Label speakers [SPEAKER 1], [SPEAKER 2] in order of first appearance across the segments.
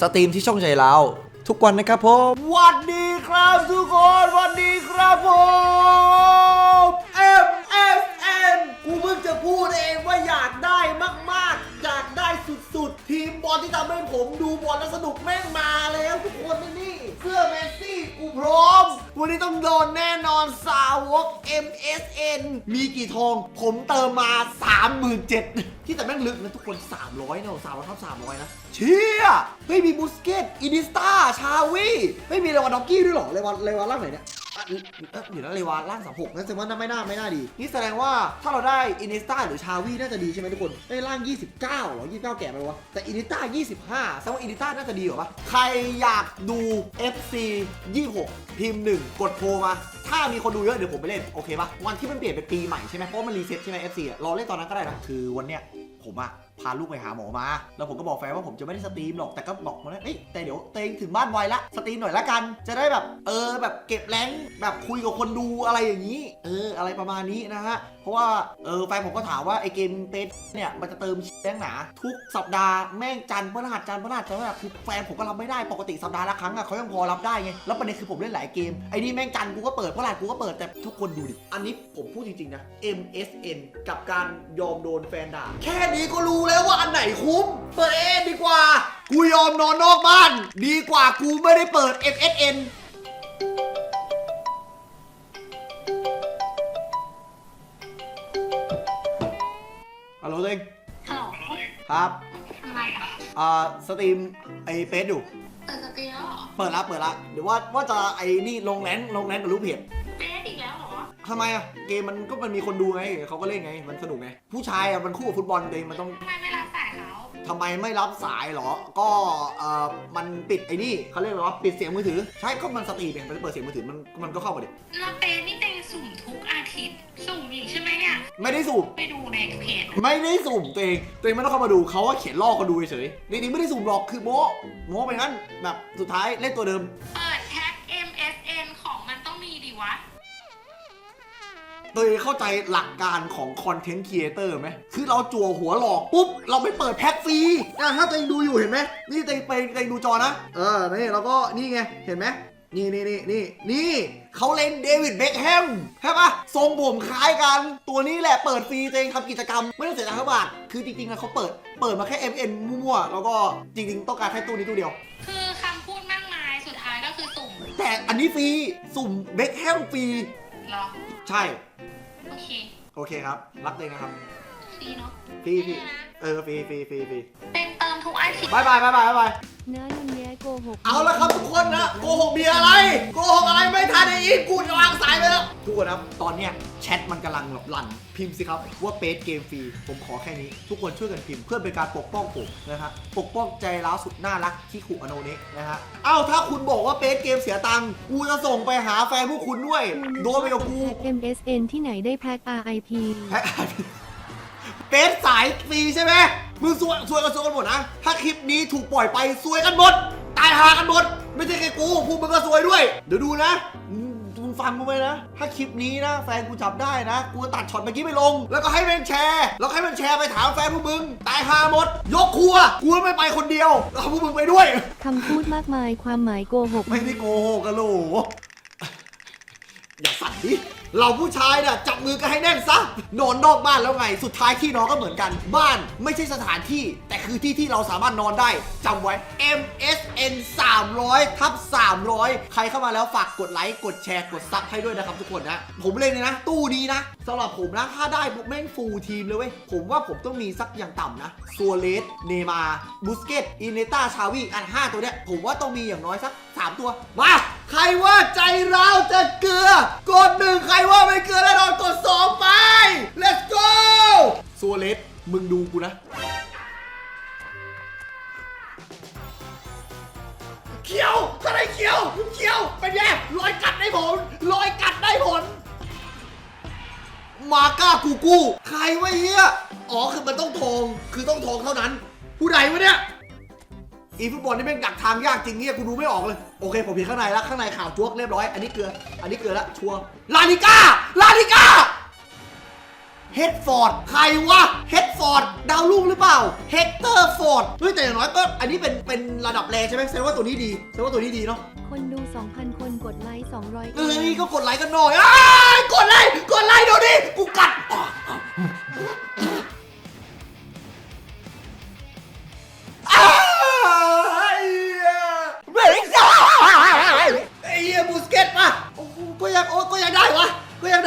[SPEAKER 1] สตรีมที่ช่องใจเราทุกวันนะครับผมวันดีครับทุกคนวันดีครับผม MSN กูเพิ่งจะพูดเองว่าอยากได้มาก ๆ อยากได้สุด ๆ ทีมบอลที่ทำให้ผมดูบอลแล้วสนุกแม่งมาแล้วทุกคนนนี่ เสื้อเมสซี่กูพร้อม วันนี้ต้องโดนแน่นอนสาวก MSN มีกี่ทอง ผมเติมมา 37,000ที่แต่แม่งลึกนะทุกคน 300นะ300ทับ300 นะ เชี่ยเฮ้ยมีบูสเกตอินิสตาชาวีไม่มีเลวานด็อกกี้ด้วยเหรอเลวานเลวานล่างไหนเนี่ย อะเอ๊ะอยู่นะเลวาล่าง36นั่นแสดงว่าไม่น่าไม่น่าดี นี่แสดงว่าถ้าเราได้อินิสตาหรือชาวีน่าจะดีใช่ไหมทุกคนได้ล่าง 29หรอ29 แก่ไปวะแต่อินิสตา25แสดงว่าอินิสตาน่าจะดีกว่าปะใครอยากดู FC 26 พิมพ์หนึ่งกดโทรมาถ้ามีคนดูเยอะเดี๋ยวผมไปเล่น โอเคปะวันที่มันเปลี่ยนเป็นปีใหม่ใช่ไหมเพราะมันรีเซ็ตใช่ไหม FC อะรอเล่นตอนนั้นก็ได้นะคือวันเนี้ยผมอะ พาลูกไปหาหมอมา แล้วผมก็บอกแฟนว่าผมจะไม่ได้สตรีมหรอกแต่ก็บอกมาว่าเอ้ยแต่เดี๋ยวเตงถึงบ้านไวละสตรีมหน่อยละกัน จะได้แบบเออแบบเก็บแรงแบบคุยกับคนดูอะไรอย่างนี้ เอออะไรประมาณนี้นะฮะเพราะว่าเออแฟนผมก็ถามว่าไอเกมเปเนี่ยมันจะเติมแรงหนาทุกสัปดาห์แม่งจันทร์พฤหัสจันทร์พฤหัสจันทร์พฤหัสคือแฟนผมก็รับไม่ได้ปกติสัปดาห์ละครั้งอะเขายังพอรับได้ไงแล้วประเด็นคือผมเล่นหลายเกมไอ้นี่แม่งจันกูก็เปิดพฤหัสกูก็เปิดแต่ทุกคนดูดิอันนี้ผมพูดจริงๆนะ MSN กับการยอมโดนแฟนด่าแค่นี้ก็รู้แล้วว่าอันไหนคุ้ม เปิดเองดีกว่า กูยอมนอนนอกบ้าน ดีกว่ากูไม่ได้เปิด MSN ฮัลโหลเอง
[SPEAKER 2] ฮัลโหล
[SPEAKER 1] ครับ
[SPEAKER 2] ทำไมอะ
[SPEAKER 1] อ่าสตรีมไอ้เฟซอยู่
[SPEAKER 2] เปิดสตรีมแล้วเหรอ
[SPEAKER 1] เปิดละเปิดละเดี๋ยวว่าว่าจะไอ้นี่ลงแรงค์ลงแรงค์กับรูปเพจ
[SPEAKER 2] เบสอีกแล้วเหรอ
[SPEAKER 1] ทำไมอะเกมมันก็มันมีคนดูไงเขาก็เล่นไง มันสนุกไง ผู้ชายอะมันคู่กับฟุตบอลเองมันต้อง
[SPEAKER 2] ทำไม
[SPEAKER 1] ทำไมไม่รับสายเหรอ ก็เอ่อมันปิดไอ้นี่เขาเรียกว่าปิดเสียงมือถือ ใช่ก็มันสตรีมเองมันเปิดเสียงมือถือมันมันก็เข้ามาดิ
[SPEAKER 2] แล้วเบสนี่เต็งสุ่มทุกอาทิตย์ สุ่มอีกใช่ไหมเนี่ย
[SPEAKER 1] ไม่ได้สูบ
[SPEAKER 2] ไปดูในเพจ
[SPEAKER 1] ไม่ได้สุ่มตัวเองตัวเองไม่ต้องเข้ามาดูเขาว่าเขียนล่อคนดูเฉยๆจริงๆไม่ได้สุ่มหรอกคือโม้โม้ไปงั้นแบบสุดท้ายเล่นตัวเดิม
[SPEAKER 2] เปิดแท็ก MSN ของมันต้องมีดิวะ
[SPEAKER 1] ตัว เองเข้าใจหลักการของคอนเทนต์ครีเอเตอร์ไหม คือเราจั่วหัวหลอกปุ๊บ เราไปเปิดแพ็คฟรีอะถ้าตัวเองดูอยู่เห็นไหม นี่ตัวเองไปตัวเองดูจอนะ เออ นี่แล้วก็นี่ไง เห็นไหมนี่นี่นี่นี่นี่เขาเล่นเดวิดเบคแฮมใช่ปะทรงผมคล้ายกัน ตัวนี้แหละเปิดฟรีตัวเองทำกิจกรรม ไม่ต้องเสียตังค์บาท คือจริงๆแล้วเขาเปิดเปิดมาแค่ MN มั่วๆ แล้วก็จริงๆ ต้องการแค่ตู้นี้ตู้เดียว
[SPEAKER 2] คือคำพูดมากมายสุดท้ายก็คือสุ่ม
[SPEAKER 1] แต่อันนี้ฟรีสุ่มเบคแฮมฟรี
[SPEAKER 2] เหรอ
[SPEAKER 1] ใช่
[SPEAKER 2] โอเค
[SPEAKER 1] โอเคครับ รักเลยนะครับ
[SPEAKER 2] ฟรีเนาะ
[SPEAKER 1] ฟรีฟรีเออฟรีฟรีฟรีฟรี
[SPEAKER 2] เป็นเติมทุกอาทิตย์
[SPEAKER 1] บายบายบายบายบายบาย
[SPEAKER 3] น้ายุนแย้โกหก
[SPEAKER 1] เอาละครับทุกคนนะโกหกมีอะไรโกหกอะไรไม่ทันไอ้อีกกูจะวางสายไปแล้วทุกคนครับตอนเนี้ยแชทมันกำลังแบบลั่นพิมพ์สิครับว่าเปซเกมฟรีผมขอแค่นี้ ทุกคนช่วยกันพิมพ์เพื่อเป็นการปกป้องผมนะฮะปกป้องใจร้าวสุดน่ารักที่ขู่อโนเนะนะฮะเอ้าถ้าคุณบอกว่าเปซเกมเสียตังค์กูจะส่งไปหาแฟนพวกคุณด้วยโดนไปกับกู
[SPEAKER 3] แพ็ค MSN ที่ไหนได้แพ็ค RIP
[SPEAKER 1] แพ็ค เปซสายฟรีใช่ไหมมึงซวยซวยกันซวยกันหมดนะ ถ้าคลิปนี้ถูกปล่อยไปซวยกันหมด ตายหากันหมด ไม่ใช่แค่กูพวกมึงก็ซวยด้วย เดี๋ยวดูนะอืมมึงฟังกูไปนะ ถ้าคลิปนี้นะ แฟนกูจับได้นะ กูจะตัดช็อตเมื่อกี้ไปลง แล้วก็ให้มันแชร์ แล้วให้มันแชร์ไปถามแฟนพวกมึง ตายหาหมด ยกครัว กูไม่ไปคนเดียวเอาพวกมึงไปด้วย
[SPEAKER 3] คำพูดมากมายความหมายโกหก
[SPEAKER 1] ไม่ได้โกหกกันโหลอ อย่าสั่นดิเราผู้ชายเนี่ยจับมือกันให้แน่นซะนอนนอกบ้านแล้วไง สุดท้ายที่นอนก็เหมือนกัน บ้านไม่ใช่สถานที่ แต่คือที่ที่เราสามารถนอนได้จำไว้ MSN 300ทับ300 ใครเข้ามาแล้วฝากกดไลค์กดแชร์กดซับให้ด้วยนะครับทุกคนนะ ผมเล่นเลยนะ ตู้นี้นะสำหรับผมนะถ้าได้ปุ๊แม่งฟูลทีมเลยเว้ยผมว่าผมต้องมีสักอย่างต่ำนะซัวเลสเนมาบูสเกตอินเนต้าชาวีอัน 5 ตัวเนี้ยผมว่าต้องมีอย่างน้อยสัก 3 ตัวมาใครว่าใจเราจะเกลือ กดหนึ่งใครว่าไม่เกลือแน่นอนกดสองไป let's go ซัวเลสมึงดูกูนะ เขียวอะไรเขียว เขียว เป็นไงรอยกัดได้ผลรอยกัดได้ผล มาก้ากูกู ใครวะเฮียอ๋อ คือมันต้องทอง คือต้องทองเท่านั้น ผู้ใดวะเนี่ย อีฟุตบอลนี่แม่งดักทางยากจริงเนี่ยกูดูไม่ออกเลย โอเค ผมเห็นข้างในแล้วข้างในข่าวจวกเรียบร้อย อันนี้เกลือ อันนี้เกลือแล้วชัวร์ลาลิก้าลาลิก้าเฮฮดฟอร์ดใครวะเฮดฟอร์ดดาวรุ่งหรือเปล่าเฮกเตอร์ฟอร์ดเฮ้ยแต่อย่างน้อยก็อันนี้เป็นเป็นระดับแรงใช่ไหมแสดงว่าตัวนี้ดีแสดงว่าตัวนี้ดีเนาะ
[SPEAKER 3] คนดู 2,000 คนกดไลค์200
[SPEAKER 1] เอ้ยก็กดไลค์กันหน่อยอ้ายกดไลค์กดไลค์เดี๋ยวนี้กูกัด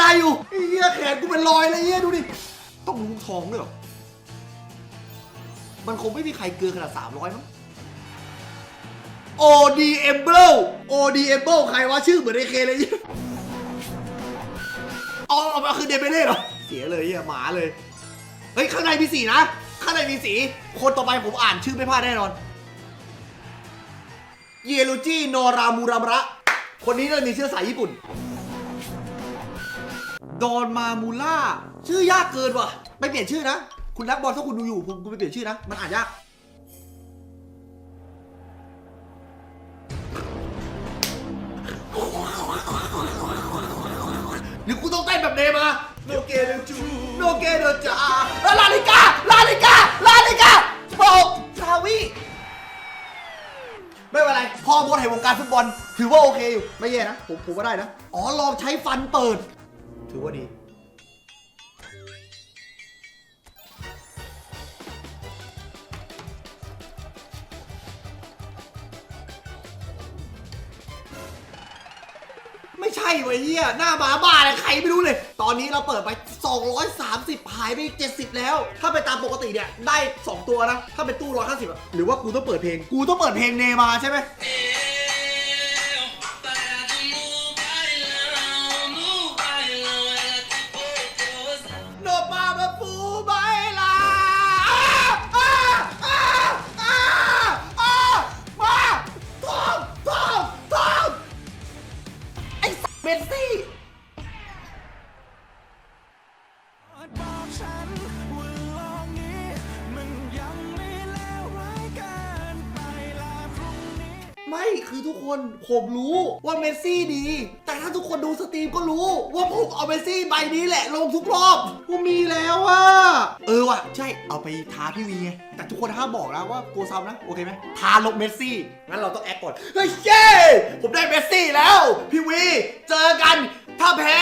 [SPEAKER 1] ได้อยู่ไอ้เหี้ยแขนกูเป็นรอยเลยเหี้ยดูดิ ต้องลุงทองด้วยเหรอ มันคงไม่มีใครเกินขนาด 300 มั้ง OD e m b l e OD e m b l e ใครวะชื่อเหมือนไอเคเลยเอาเอามาคือเดเบเล่เหรอ เสียเลยเฮียหมาเลย เฮ้ย ข้างในมีสีนะ ข้างในมีสี คนต่อไปผมอ่านชื่อไม่พลาดแน่นอน เยลูจิโนรามูรามระ คนนี้น่าจะมีเชื้อสายญี่ปุ่น ดอนมามูล่า ชื่อยากเกินว่ะไม่เปลี่ยนชื่อนะ คุณนักบอลถ้าคุณดูอยู่คุณคุณไปเปลี่ยนชื่อนะ มันอ่านยาก หรือกูต้องเต้นแบบเนมาโนเกเดจูโนเกเดจาลาลิกา ลาลิกา ลาลิกาโบกซาวีไม่เป็นไร พ่อมดแห่งวงการฟุตบอล ถือว่าโอเคอยู่ ไม่แย่นะ ผมผมว่าได้นะ อ๋อ ลองใช้ฟันเปิด ถือว่าดี ไม่ใช่เว้ยเฮียหน้าหมาบ้าเลยใครไม่รู้เลย ตอนนี้เราเปิดไป 230 หายไป70 แล้ว ถ้าไปตามปกติเนี่ย ได้ 2 ตัวนะ ถ้าเป็นตู้ 150อะหรือว่ากูต้องเปิดเพลง กูต้องเปิดเพลงเนมาใช่ไหม ผมรู้ว่าเมสซี่ดี แต่ถ้าทุกคนดูสตรีมก็รู้ ว่าผมเอาเมสซี่ใบนี้แหละ ลงทุกรอบกูมีแล้วอะเออว่ะใช่เอาไปทาพี่วีไงแต่ทุกคนห้ามบอกนะว่าตัวซ้ำนะโอเคไหมทาลงเมสซี่งั้นเราต้องแอคก่อนเฮ้ยเย้ผมได้เมสซี่แล้ว พี่วีเจอกันถ้าแพ้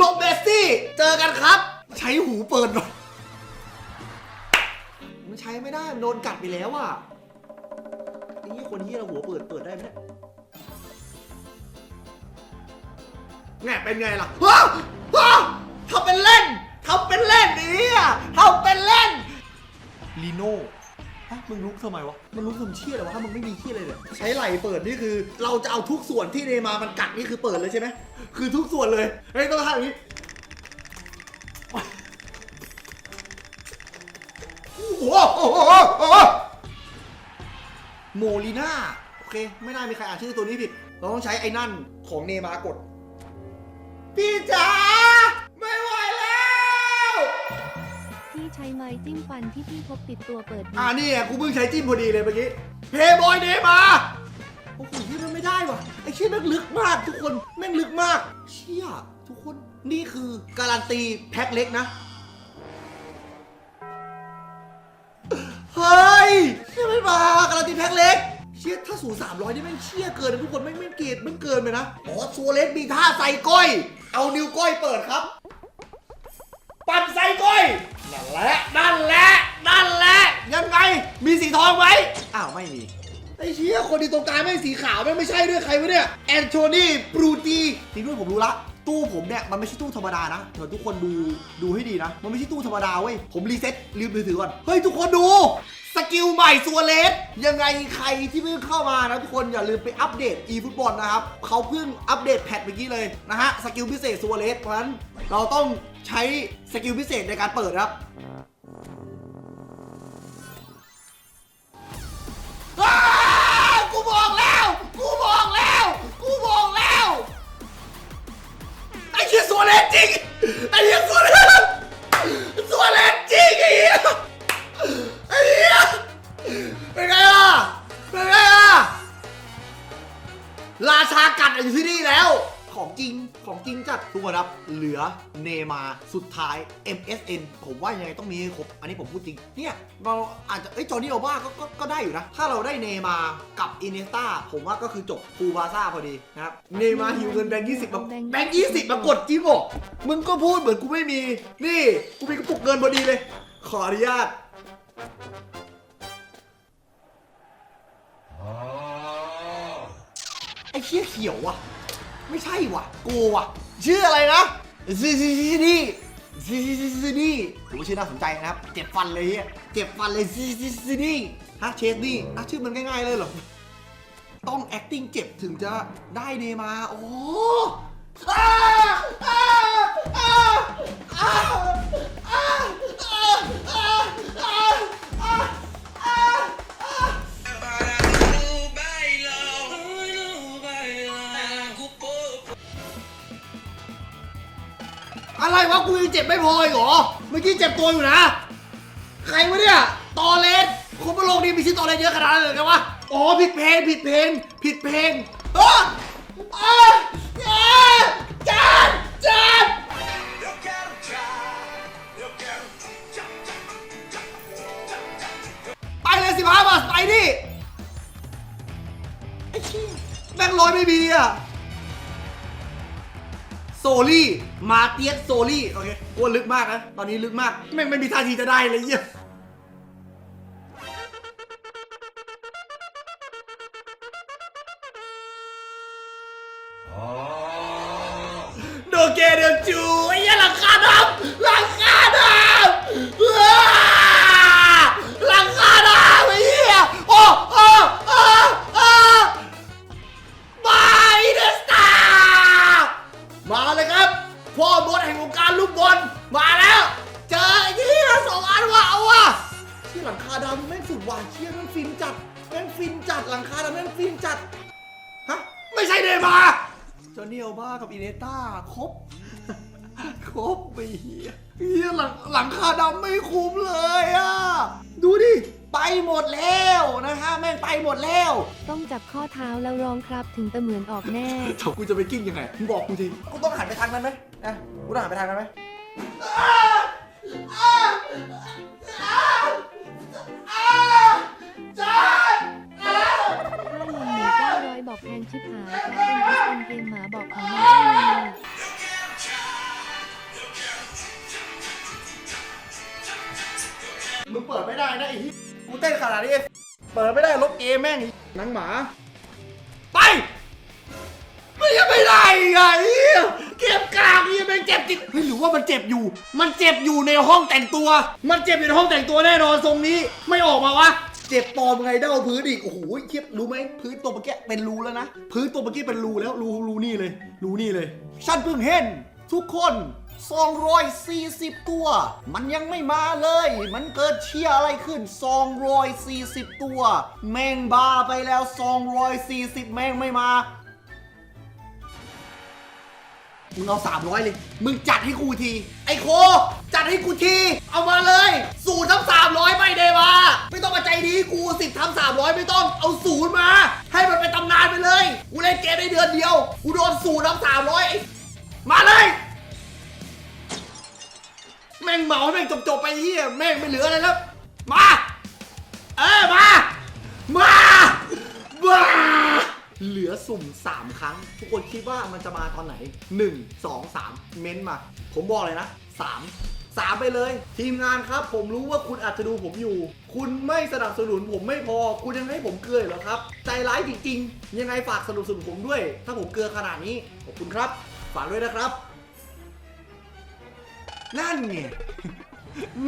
[SPEAKER 1] ลงเมสซี่ เจอกันครับ ใช้หูเปิดหน่อยมันใช้ไม่ได้มันโดนกัดไปแล้วอะไอ้นี่คนที่เราหัวเปิดเปิดได้ไหม แง่เป็นไงล่ะว้าวว้าวทำเป็นเล่นทำเป็นเล่นนี่อะทำเป็นเล่นลีโน่ฮะมึงลุกทำไมวะ มันลุกทำเชี่ยอะไรวะถ้ามึงไม่มีเชี่ยอะไรเลยใช้ไหล่เปิดนี่คือ เราจะเอาทุกส่วนที่เนมามันกัดนี่คือเปิดเลยใช่ไหมคือทุกส่วนเลยเฮ้ยต้องทำอย่างนี้โอ้โหโอ้โหโอ้โหโมลิน่าโอเค ไม่น่ามีใครอ่านชื่อตัวนี้ผิด เราต้องใช้ไอ้นั่นของเนมากด พี่จ๋าไม่ไหวแล้ว
[SPEAKER 3] พี่ใช้ไม้จิ้มฟันที่พี่พกติดตัวเปิด
[SPEAKER 1] อ่านี่อะกูเพิ่งใช้จิ้มพอดีเลยเมื่อกี้เพย์บอยเนมาโอ้โหที่มันไม่ได้ว่ะไอ้เชี่ยแม่งลึกมากทุกคนแม่งลึกมาก เชี่ยทุกคนนี่คือการันตีแพ็คเล็กนะ เฮ้ยเชี่ยไม่มาการันตีแพ็คเล็ก เชี่ยถ้าสูง300นี่แม่งเชี่ยเกินนะทุกคนไม่งไม่งเกตไม่งเกินไปนะอ๋อซัวเล็กมีท่าใส่ก้อย เอานิ้วก้อยเปิดครับ ปั่นใส่ก้อย นั่นแหละ นั่นแหละ นั่นแหละ ยังไง มีสีทองไหมอ้าวไม่มี ไอ้เชี่ยคนที่ตรงกลางไม่งสีขาวไม่งไม่ใช่ด้วยใครวะเนี่ย แอนโทนีบรูตีทีด้วยผมรู้ละ ตู้ผมเนี่ยมันไม่ใช่ตู้ธรรมดานะเดี๋ยวทุกคนดูดูให้ดีนะ มันไม่ใช่ตู้ธรรมดาเว้ย ผมรีเซ็ตลืมมือถือก่อน เฮ้ย ทุกคนดู สกิลใหม่ซัวเลสยังไงใครที่เพิ่งเข้ามานะทุกคนอย่าลืมไปอัปเดต e ฟุตบอลนะครับเขาเพิ่งอัปเดตแพทเมื่อกี้เลยนะฮะสกิลพิเศษซัวเลสเพราะฉะนั้นเราต้องใช้สกิลพิเศษในการเปิดครับกูบอกแล้ว หี้ยสัวแรงจริงไอ้เหี้ยสัวแรงสัวแรงจริงไอ้เหี้ยไอ้เหี้ยเป็นไงล่ะเป็นไงล่ะราชากัดอยู่ที่นี่แล้ว ของจริงริงของจริงจัดทุกคนครับเหลือเนมาร์สุดท้าย MSN ผมว่ายังไงต้องมีให้ครบ อันนี้ผมพูดจริง เนี่ย เราอาจจะเอ้ยจอร์นี่โอบ้าก็ก็ก็ได้อยู่นะ ถ้าเราได้เนมาร์กับอินเนสตาผมว่าก็คือจบฟูบาซ่าพอดีนะครับเนมาร์หิวเงินแบงค์ยี่สิบมาแบงค์ยี่สิบมากดจิ้มบอกมึงก็พูดเหมือนกูไม่มี นี่กูมีกระปุกเงินพอดีเลย ขออนุญาตไอ้เชี่ยเขียวว่ะ ไม่ใช่ว่ะโกว่ะ ชื่ออะไรนะซีซีซีนี่ซีซีซีซีนี่ผมว่าชื่อน่าสนใจนะครับ เจ็บฟันเลยเฮียเจ็บฟันเลยซีซีซีนี่ฮะเชสนี่อะชื่อมันง่าย ๆ เลยเหรอ ต้อง acting เจ็บถึงจะได้เนมา โอ้อ้าอ้าอ้าอ้า อะไรวะกูยังเจ็บไม่พออีกเหรอ เมื่อกี้เจ็บตัวอยู่นะ ใครวะเนี่ย ตอเลสคนบนโลกนี้มีชื่อตอเลสเยอะขนาดนั้นเลยกันวะ อ๋อผิดเพลงผิดเพลงผิดเพลงอ้าอ้าอ้าจานจานไปเลยสิบห้าบาทไปดิไอ้ชี่ยแบงค์ร้อยไม่มีอะ ลี่มาเตียสโซลี่โอเคกลัวลึกมากนะ ตอนนี้ลึกมาก ไม่ไม่มีท่าทีจะได้เลยเยี่ย มาแล้ว เจอไอ้เหี้ยสองอันว่ะเอาว่ะที่หลังคาดำแม่งสุดหวานเชี่ยแม่งฟินจัดแม่งฟินจัดหลังคาดำแม่งฟินจัดฮะไม่ใช่เดมาร์จอห์นนี่อัลบ้ากับอินเนต้าครบครบไปเฮียเฮียหลังหลังคาดำไม่คุ้มเลยอะดูดิไปหมดแล้วนะฮะแม่งไปหมดแล้ว
[SPEAKER 3] ต้องจับข้อเท้าแล้วร้องครับถึงจะเหมือนออกแน่
[SPEAKER 1] กูจะไปกิ้งยังไงมึงบอกกูทีกูต้องหันไปทางนั้นไหมนะกูต้องหันไปทางนั้นไหม
[SPEAKER 3] ถ้าลงหนึ่งเก้าร้อยบอกแพงชิบหายครับเป็นเอสเอ็นเกมหมาบอกของน้องได้เลย
[SPEAKER 1] มึงเปิดไม่ได้นะไอ้เหี้ยกูเต้นขนาดนี้เปิดไม่ได้ลบเกมแม่งไอ้หนังหมา นี่แม่งเจ็บจริงเฮ้ยหรือว่ามันเจ็บอยู่ มันเจ็บอยู่ในห้องแต่งตัว มันเจ็บอยู่ในห้องแต่งตัวแน่นอนทรงนี้ไม่ออกมาวะเจ็บปอมไงเด้าพื้นอีกโอ้โหเทียบรู้ไหมพื้นตัวเมื่อกี้เป็นรูแล้วนะพื้นตัวเมื่อกี้เป็นรูแล้วรูรูนี่เลยรูนี่เลยฉันเพิ่งเห็น ทุกคน240 ตัว มันยังไม่มาเลย มันเกิดเชียอะไรขึ้น 240 ตัว แมงบาไปแล้ว 240 แมงไม่มา มึงเอา 300 เลย มึงจัดให้กูที ไอโค จัดให้กูที เอามาเลยศูนย์ทับ300ไปเดมาไม่ต้องมาใจดีกู10ทับ300ไม่ต้องเอาศูนย์มา ให้มันเป็นตำนานไปเลย กูเล่นเกมได้เดือนเดียว กูโดนศูนย์ทับ300ไอ้มาเลย แม่งเหมาแม่งจบๆไปเฮียแม่งไม่เหลืออะไรแล้ว มา เออมา มา มา เหลือสุ่ม 3 ครั้ง ทุกคนคิดว่ามันจะมาตอนไหน 1 2 3 เม้นมา ผมบอกเลยนะ 3 3 ไปเลย ทีมงานครับ ผมรู้ว่าคุณอาจจะดูผมอยู่ คุณไม่สนับสนุนผมไม่พอ คุณยังให้ผมเกลือเหรอครับ ใจร้ายจริง ๆ ยังไงฝากสนับสนุนผมด้วย ถ้าผมเกลือขนาดนี้ขอบคุณครับ ฝากด้วยนะครับ นั่นไง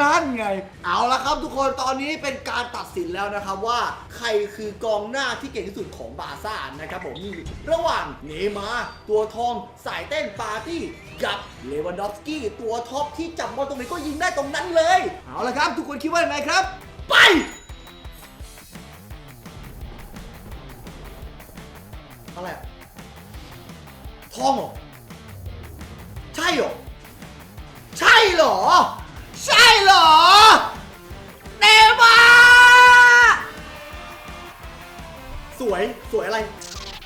[SPEAKER 1] นั่นไง เอาละครับทุกคนตอนนี้เป็นการตัดสินแล้วนะครับว่าใครคือกองหน้าที่เก่งที่สุดของบาซ่านะครับผมนี่ระหว่างเนย์มาร์ตัวทองสายเต้นปาร์ตี้กับเลวันดอฟสกี้ตัวท็อปที่จับบอลตรงไหนก็ยิงได้ตรงนั้นเลย เอาละครับทุกคนคิดว่ายังไงครับ ไปอะไรทองเหรอใช่เหรอใช่เหรอ ใช่เหรอ เนมาสวย สวยอะไร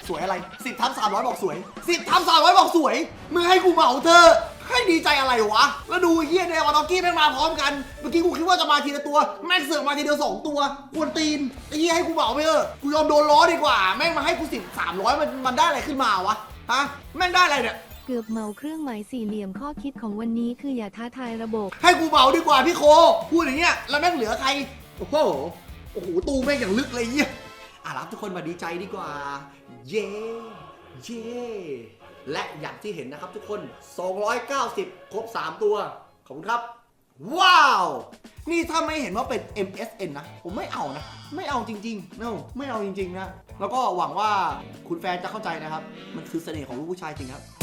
[SPEAKER 1] สวยอะไร10ทับ300บอกสวย10ทับ300บอกสวย มึงให้กูเหมาเธอ ให้ดีใจอะไรวะ แล้วดูไอ้เฮียเดวานอกี้แม่งมาพร้อมกัน เมื่อกี้กูคิดว่าจะมาทีละตัว แม่งเสือกมาทีเดียวสองตัวกวนตีน ไอ้เฮียให้กูเหมาไปเถอกูยอมโดนล้อดีกว่า แม่งมาให้กูสิบสามร้อยมันมันได้อะไรขึ้นมาวะ ฮะ แม่งได้อะไรเนี่ย
[SPEAKER 3] เกือบเหมาเครื่องหมายสี่เหลี่ยมข้อคิดของวันนี้คืออย่าท้าทายระบบ
[SPEAKER 1] ให้กูเหมาดีกว่าพี่โค พูดอย่างเงี้ยแล้วแม่งเหลือใคร โอ้โห โอ้โห ตู้แม่งอย่างลึกเลยเยี่ยอะรับทุกคนมาดีใจดีกว่า เย้เย้และอย่างที่เห็นนะครับทุกคน 290 ครบ 3 ตัว ขอบคุณครับ ว้าว นี่ถ้าไม่เห็นว่าเป็น MSN นะ ผมไม่เอานะ ไม่เอาจริงๆ no ไม่เอาจริงๆนะ แล้วก็หวังว่าคุณแฟนจะเข้าใจนะครับ มันคือเสน่ห์ของลูกผู้ชายจริงครับ